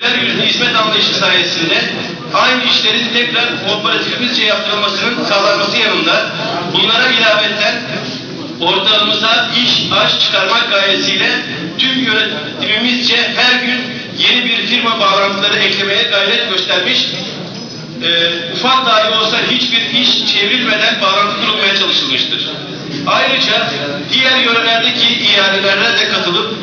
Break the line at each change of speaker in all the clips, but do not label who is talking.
Güler yüzlü hizmet anlayışı sayesinde aynı işlerin tekrar kooperatifimizce yaptırılmasının sağlanması yanında bunlara ilaveten ortağımıza iş, aş çıkarmak gayesiyle tüm yönetimimizce her gün yeni bir firma bağlantıları eklemeye gayret göstermiş e, ufak dahi olsa hiçbir iş çevrilmeden bağlantı kurulmaya çalışılmıştır. Ayrıca diğer yörelerdeki ihalelere de katılıp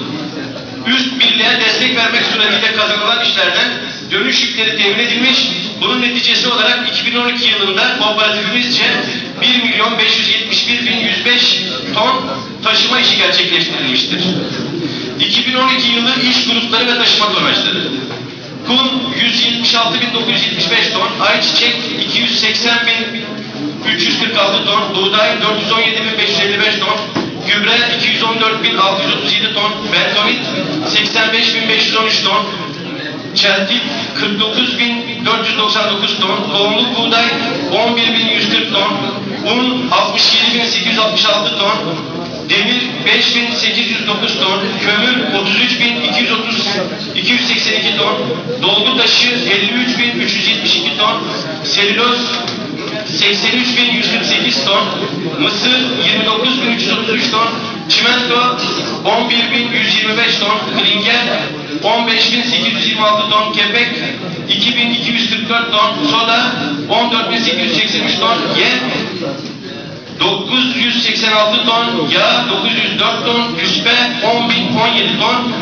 üst birliğe vermek suretiyle kazanılan işlerden dönüş yükleri temin edilmiş. Bunun neticesi olarak 2012 yılında kooperatifimizce 1 milyon 571 bin 105 ton taşıma işi gerçekleştirilmiştir. 2012 yılı iş grupları ve taşıma tonajları. Kum 176.975 ton, ayçiçek 280.346 ton, buğday 417.555 ton, gübre 214.637 ton, bentonit 85.513 ton, çeltik 49.499 ton, tohumluk buğday 11.140 ton, un 67.866 ton, demir 5809 ton, kömür 33282 ton, dolgu taşı 53372 ton, selüloz 83.148 ton, mısır 29.333 ton, çimento 11.125 ton, klinger 15.826 ton, kepek 2.244 ton, soda 14.883 ton, yem 986 ton, yağ 904 ton, küspe 10.017 ton,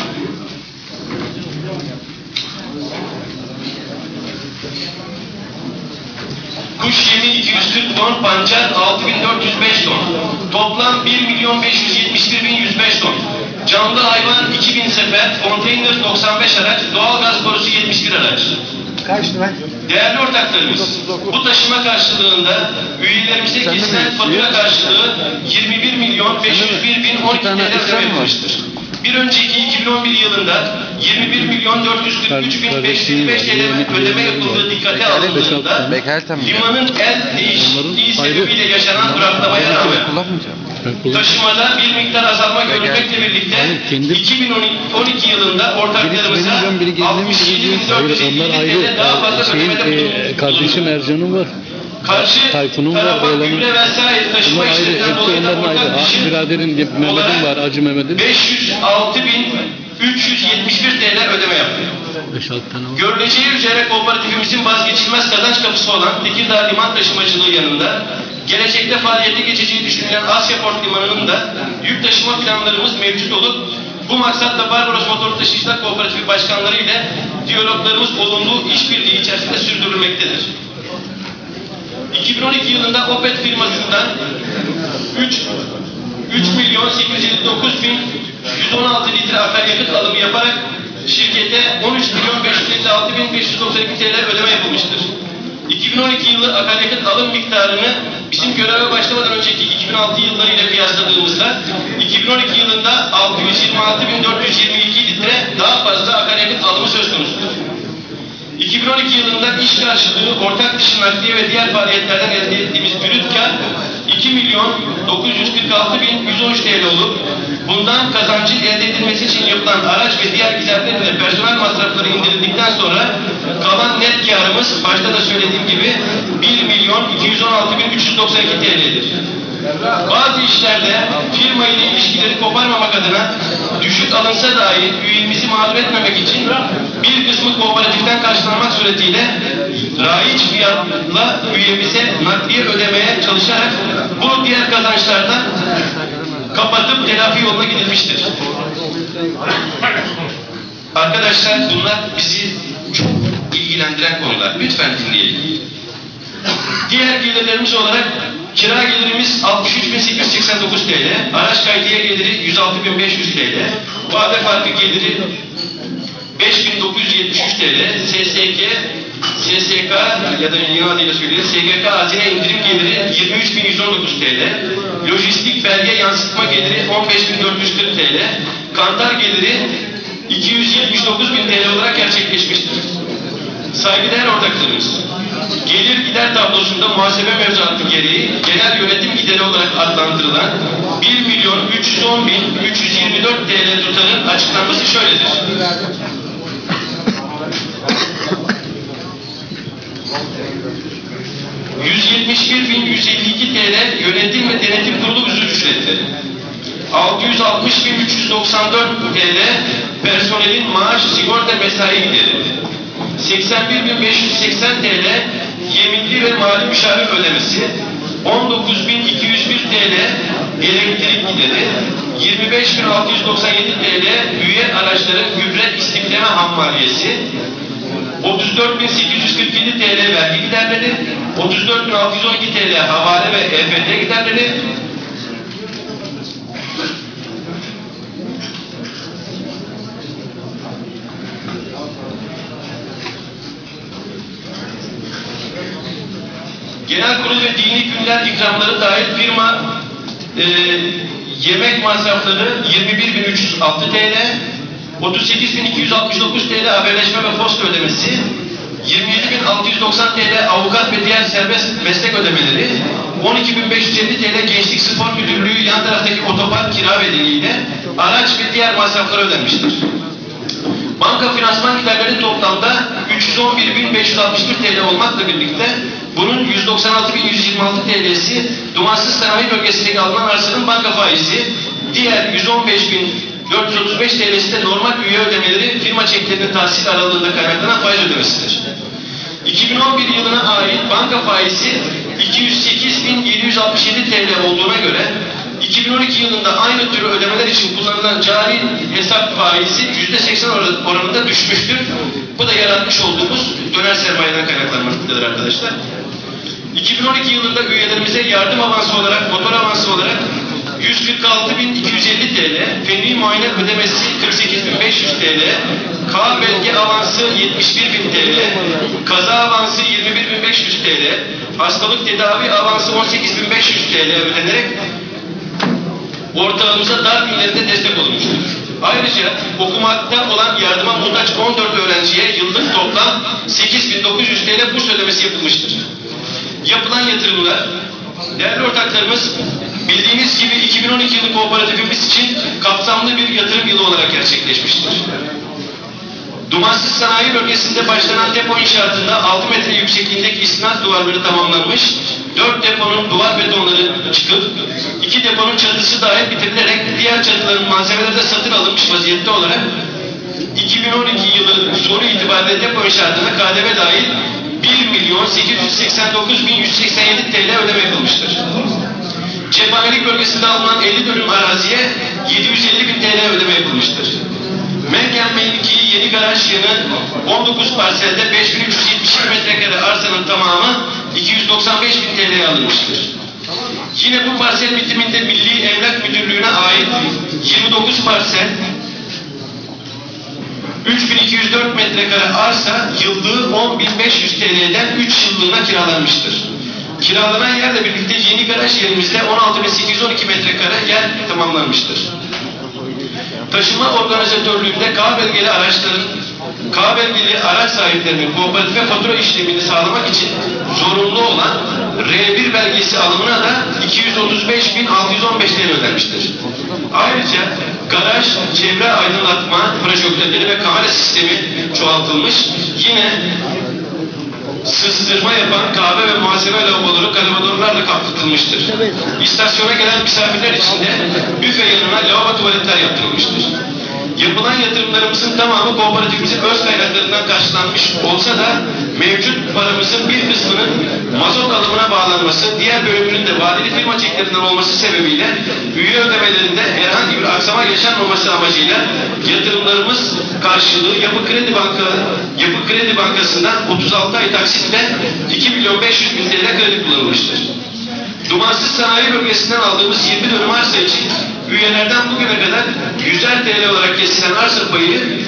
kuş yemi 240 ton, pancar 6405 ton, toplam 1 milyon 571 bin 105 ton, canlı hayvan 2000 sefer, konteyner 95 araç, doğalgaz borusu 71 araç.
Kaç lira?
Değerli ortaklarımız, bu taşıma karşılığında üyelerimize kesilen fatura karşılığı 21 milyon 501 bin 12
tane
TL yapılmıştır. Bir önceki 2011 yılında 21 milyon 443 bin 555 TL ödeme yapıldığı dikkate alındığında limanın el değişikliği sebebiyle yaşanan duraklamaya rağmen taşımada bir miktar azalma görülmekle birlikte
Hayır, kendi-
2012 yılında ortaklarımıza
Benim- benim biri geldi mi, biri geldi. Hayır
67.450
onlar ayrı.
TL daha fazla
Şeyin, e, kardeşim Ercan'ın var.
Karşı
Tayfun'un var, oğlanın- Bunlar ayrı. Hepsi onların ayrı. Ah, biraderin Mehmet'in var. Acı Mehmet'in.
506 bin 371 TL ödeme yaptı.
5-6 tane var.
Görüleceği üzere kooperatifimizin vazgeçilmez kazanç kapısı olan Tekirdağ Liman Taşımacılığı yanında gelecekte faaliyete geçeceği düşünülen Asya Port Limanı'nın da yük taşıma planlarımız mevcut olup bu maksatla Barbaros Motor Taşıyıcılar Kooperatifi başkanları ile diyaloglarımız olumlu işbirliği içerisinde sürdürülmektedir. 2012 yılında Opet firmasından 3 3 milyon 859 bin 116 litre akaryakıt alımı yaparak şirkete 13 milyon 556 bin 592 TL ödeme yapılmıştır. 2012 yılı akaryakıt alım miktarını bizim göreve başlamadan önceki 2006 yılları ile kıyasladığımızda 2012 yılında 626 bin 422 litre daha fazla akaryakıt alımı söz konusudur. 2012 yılında iş karşılığı, ortak dışı nakliye ve diğer faaliyetlerden elde ettiğimiz brüt kar 2 milyon 946 bin 113 TL olup bundan kazancın elde edilmesi için yapılan araç ve diğer giderler ve personel masrafları indirildikten sonra kalan net karımız başta da söylediğim gibi 1 milyon 216 bin 392 TL'dir. Bazı işlerde firma ile ilişkileri koparmamak adına düşük alınsa dahi üyemizi mağdur etmemek için bir kısmı kooperatiften karşılanmak suretiyle raiç fiyatla üyemize nakliye ödemeye çalışarak bu diğer kazançlardan kapatıp telafi yoluna gidilmiştir. Arkadaşlar bunlar bizi çok ilgilendiren konular. Lütfen dinleyelim. Diğer gelirlerimiz olarak kira gelirimiz 63.889 TL, araç kaydiye geliri 106.500 TL, vade farkı geliri 5973 TL, SSK, SSK ya da yeni adıyla söyleyelim, SGK hazine indirim geliri 23.119 TL, lojistik belge yansıtma geliri 15.440 TL, kantar geliri 279.000 TL olarak gerçekleşmiştir. Saygıdeğer ortaklarımız, gelir gider tablosunda muhasebe mevzuatı gereği genel yönetim gideri olarak adlandırılan 1 milyon 310 bin 324 TL tutarın açıklanması şöyledir. 171.152 TL yönetim ve denetim kurulu müdür ücreti. 660.394 TL personelin maaş, sigorta mesai gideri. 81.580 TL yeminli ve mali müşavir ödemesi. 19.201 TL elektrik gideri. 25.697 TL üye araçları gübre istikleme ham maliyesi. 34.847 TL vergi giderleri. 34.612 TL havale ve EFT giderleri, Genel kurul ve dini günler ikramları dahil firma e, yemek masrafları 21.306 TL, 38.269 TL haberleşme ve posta ödemesi, 27.690 TL avukat ve diğer serbest meslek ödemeleri, 12.550 TL Gençlik Spor Müdürlüğü yan taraftaki otopark kira bedeliyle araç ve diğer masraflar ödenmiştir. Banka finansman giderleri toplamda 311.561 TL olmakla birlikte bunun 196.126 TL'si dumansız sanayi bölgesindeki alınan arsanın banka faizi, diğer 115.435 TL'si normal üye ödemeleri firma çeklerinin tahsil aralığında kaynaklanan faiz ödemesidir. 2011 yılına ait banka faizi 208.767 TL olduğuna göre 2012 yılında aynı tür ödemeler için kullanılan cari hesap faizi %80 or- oranında düşmüştür. Bu da yaratmış olduğumuz döner sermayeden kaynaklanmaktadır arkadaşlar. 2012 yılında üyelerimize yardım avansı olarak, motor avansı olarak 146.250 TL, fenli muayene ödemesi 48.500 TL, K belge avansı 71.000 TL, kaza avansı 21.500 TL, hastalık tedavi avansı 18.500 TL ödenerek ortağımıza dar ileride destek olmuştur. Ayrıca okumakta olan yardıma muhtaç 14 öğrenciye yıllık toplam 8.900 TL burs ödemesi yapılmıştır. Yapılan yatırımlar, değerli ortaklarımız bildiğiniz gibi 2012 yılı kooperatifimiz için kapsamlı bir yatırım yılı olarak gerçekleşmiştir. Dumansız sanayi bölgesinde başlanan depo inşaatında 6 metre yüksekliğindeki istinat duvarları tamamlanmış, 4 deponun duvar betonları çıkıp, 2 deponun çatısı dahil bitirilerek diğer çatıların malzemeleri de satın alınmış vaziyette olarak 2012 yılı sonu itibariyle depo inşaatına KDV dahil 1 milyon 889 bin 187 TL ödeme yapılmıştır. Cephanelik bölgesinde alınan 50 dönüm araziye 750 bin TL ödeme yapılmıştır. Mengen mevkii yeni garaj yanı 19 parselde 5372 metrekare arsanın tamamı 295 bin TL'ye alınmıştır. Yine bu parsel bitiminde Milli Emlak Müdürlüğü'ne ait 29 parsel 3204 metrekare arsa yıllığı 10.500 TL'den 3 yıllığına kiralanmıştır. Kiralanan yerle birlikte yeni garaj yerimizde 16.812 metrekare yer tamamlanmıştır. Taşıma organizatörlüğünde K belgeli araçların K belgeli araç sahiplerinin kooperatife fatura işlemini sağlamak için zorunlu olan R1 belgesi alımına da 235.615 TL ödenmiştir. Ayrıca garaj, çevre aydınlatma projektörleri ve kamera sistemi çoğaltılmış. Yine sızdırma yapan kahve ve muhasebe lavaboları kalibadorlarla kapatılmıştır. İstasyona gelen misafirler için de büfe yanına lavabo tuvaletler yaptırılmıştır. Yapılan yatırımlarımızın tamamı kooperatifimizin öz kaynaklarından paramızın bir kısmının mazot alımına bağlanması, diğer bölümünün de vadeli firma çeklerinden olması sebebiyle üye ödemelerinde herhangi bir aksama yaşanmaması amacıyla yatırımlarımız karşılığı Yapı Kredi Banka Yapı Kredi Bankası'ndan 36 ay taksitle 2 milyon 500 bin TL kredi kullanılmıştır. Dumansız sanayi bölgesinden aldığımız 20 dönüm arsa için üyelerden bugüne kadar 100'er TL olarak kesilen arsa payı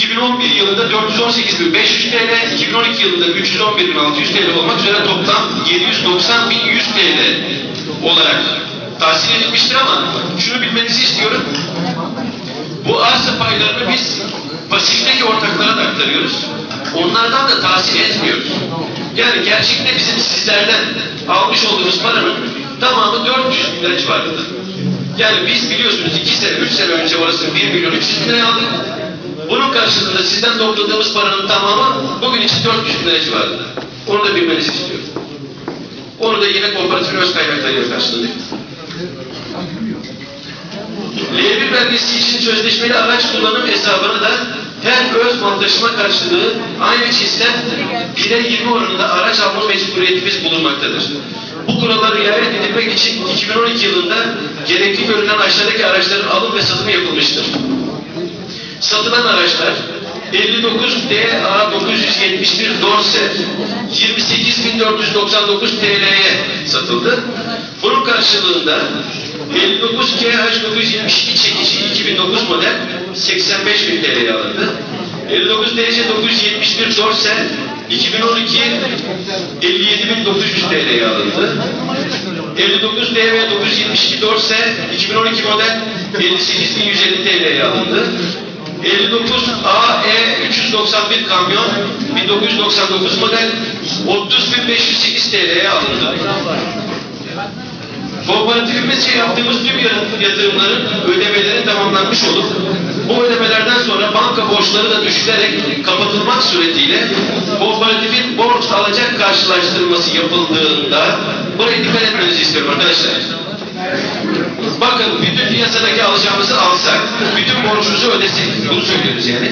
2011 yılında 418.500 TL, 2012 yılında 311.600 TL olmak üzere toplam 790.100 TL olarak tahsil edilmiştir ama şunu bilmenizi istiyorum. Bu arsa paylarını biz pasifteki ortaklara da aktarıyoruz. Onlardan da tahsil etmiyoruz. Yani gerçekte bizim sizlerden almış olduğumuz paranın tamamı 400 bin lira civarında. Yani biz biliyorsunuz 2 sene, 3 sene önce orasını 1 milyon 300 bin liraya aldık. Bunun karşılığında sizden topladığımız paranın tamamı bugün için 400 bin lira civarında. Onu da bilmenizi istiyorum. Onu da yine kooperatifin öz kaynaklarıyla karşıladık. L1 belgesi için sözleşmeli araç kullanım hesabını da her öz mal taşıma karşılığı aynı cinsten 1'e 20 oranında araç alma mecburiyetimiz bulunmaktadır. Bu kurallara riayet edilmek için 2012 yılında gerekli görülen aşağıdaki araçların alım ve satımı yapılmıştır. Satılan araçlar 59 DA 971 Dorset 28.499 TL'ye satıldı. Bunun karşılığında 59 KH 972 çekici 2009 model 85 bin TL'ye alındı. 59 DC 971 Dorset 2012 57.900 TL'ye alındı. 59 DV 972 Dorse 2012 model 58.150 TL'ye alındı. 59 AE 391 kamyon 1999 model 30.508 TL'ye alındı. Kooperatifimizce yaptığımız tüm yatırımların ödemeleri tamamlanmış olup bu ödemelerden sonra banka borçları da düşülerek kapatılmak suretiyle kooperatifin borç alacak karşılaştırması yapıldığında buraya dikkat etmenizi istiyorum arkadaşlar. Bakın bütün piyasadaki alacağımızı alsak, bütün borcumuzu ödesek, bunu söylüyoruz yani.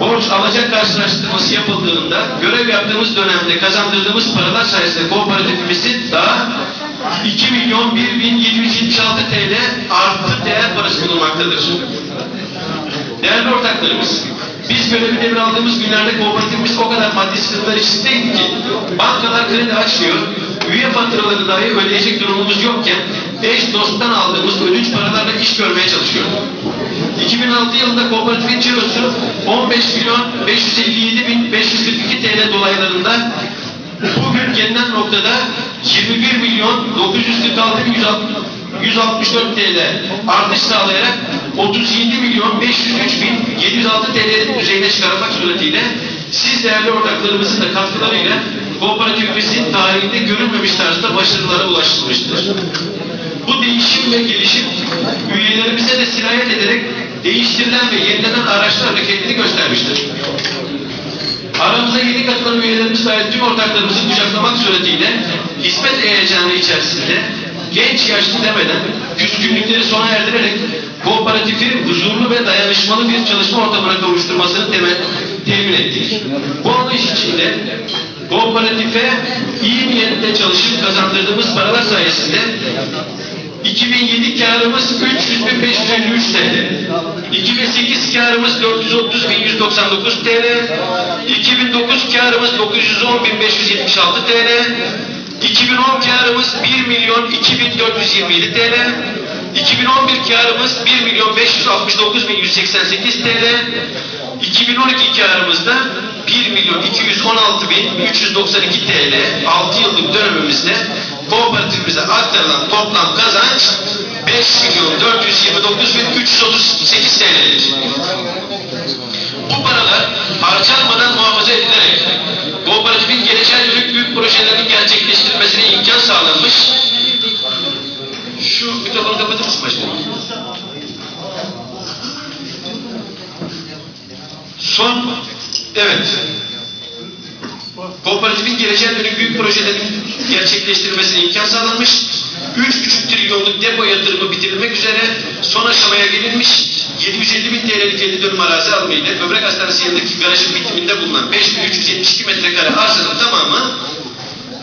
Borç alacak karşılaştırması yapıldığında görev yaptığımız dönemde kazandırdığımız paralar sayesinde kooperatifimizin daha 2 milyon 1 bin 776 TL artı değer parası bulunmaktadır. Değerli ortaklarımız, biz görevi devraldığımız günlerde kooperatifimiz o kadar maddi sıkıntılar içindeydi ki bankalar kredi açmıyor, üye faturaları dahi ödeyecek durumumuz yokken eş dosttan aldığımız ödünç paralarla iş görmeye çalışıyorduk. 2006 yılında kooperatifin cirosu 15 milyon 557 bin 542 TL dolaylarında bugün gelinen noktada 21 milyon 946 bin 164 TL artış sağlayarak 37 milyon 503 bin 706 TL düzeyine çıkarmak suretiyle siz değerli ortaklarımızın da katkılarıyla kooperatifimizin tarihinde görülmemiş tarzda başarılara ulaşılmıştır. Bu değişim ve gelişim üyelerimize de sirayet ederek değiştirilen ve yenilenen araçlarla kendini göstermiştir. Aramıza yeni katılan üyelerimiz dahil tüm ortaklarımızı kucaklamak suretiyle hizmet heyecanı içerisinde genç yaşlı demeden küskünlükleri sona erdirerek kooperatifi huzurlu ve dayanışmalı bir çalışma ortamına kavuşturmasını temel, temin ettik. Bu anlayış içinde kooperatife iyi niyetle çalışıp kazandırdığımız paralar sayesinde 2007 karımız 300.553 TL. 2008 karımız 430.199 TL. 2009 karımız 910.576 TL. 2010 karımız 1 milyon 2427 TL. 2011 karımız 1 milyon 569.188 TL. 2012 karımızda 1 milyon 216.392 TL 6 yıllık dönemimizde kooperatifimize aktarılan toplam kazanç 5 milyon 429.338 TL'dir. Bu paralar harcanmadan muhafaza edilerek kooperatifin geleceğe dönük büyük projelerinin gerçekleştirilmesine imkan sağlanmış. Şu mikrofonu kapatır mısın başkanım? Son, evet. Kooperatifin geleceğe dönük büyük projelerin gerçekleştirilmesine imkan sağlanmış. 3,5 trilyonluk depo yatırımı bitirilmek üzere son aşamaya gelinmiş 750 bin TL'lik 50 dönüm arazi alımıyla böbrek hastanesi yanındaki garajın bitiminde bulunan 5372 metrekare arsanın tamamı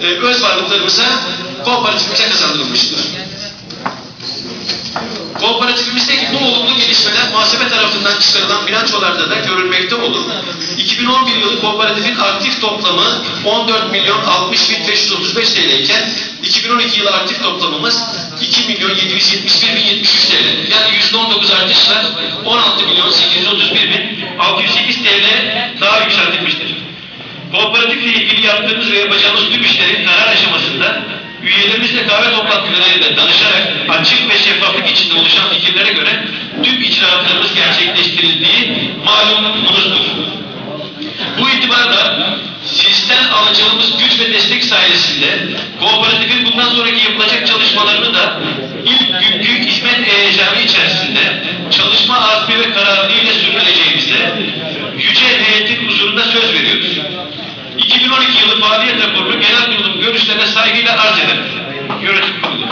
e, öz varlıklarımıza kooperatifimize kazandırılmıştır. Kooperatifimizdeki bu olumlu gelişmeler muhasebe tarafından çıkarılan bilançolarda da görülmekte olup 2011 yılı kooperatifin aktif toplamı 14 milyon 60 bin 535 TL iken 2012 yılı aktif toplamımız 2 milyon 771 bin 73 TL. Yani %19 artışla 16 milyon 831 bin 608 TL daha yükseltilmiştir. Kooperatifle ilgili yaptığımız ve yapacağımız tüm işlerin karar aşamasında üyelerimizle kahve toplantılarıyla danışarak açık ve şeffaflık içinde oluşan fikirlere göre tüm icraatlarımız gerçekleştirildiği malumunuzdur. Bu itibarla sizden alacağımız güç ve destek sayesinde kooperatifin bundan sonraki yapılacak çalışmalarını da ilk günkü hizmet heyecanı içerisinde çalışma azmi ve kararlılığıyla sürdüreceğimize yüce heyetin huzurunda söz veriyoruz. 2012 yılı faaliyet raporunu genel kurulun görüşlerine saygıyla arz ederim. Yönetim kurulu.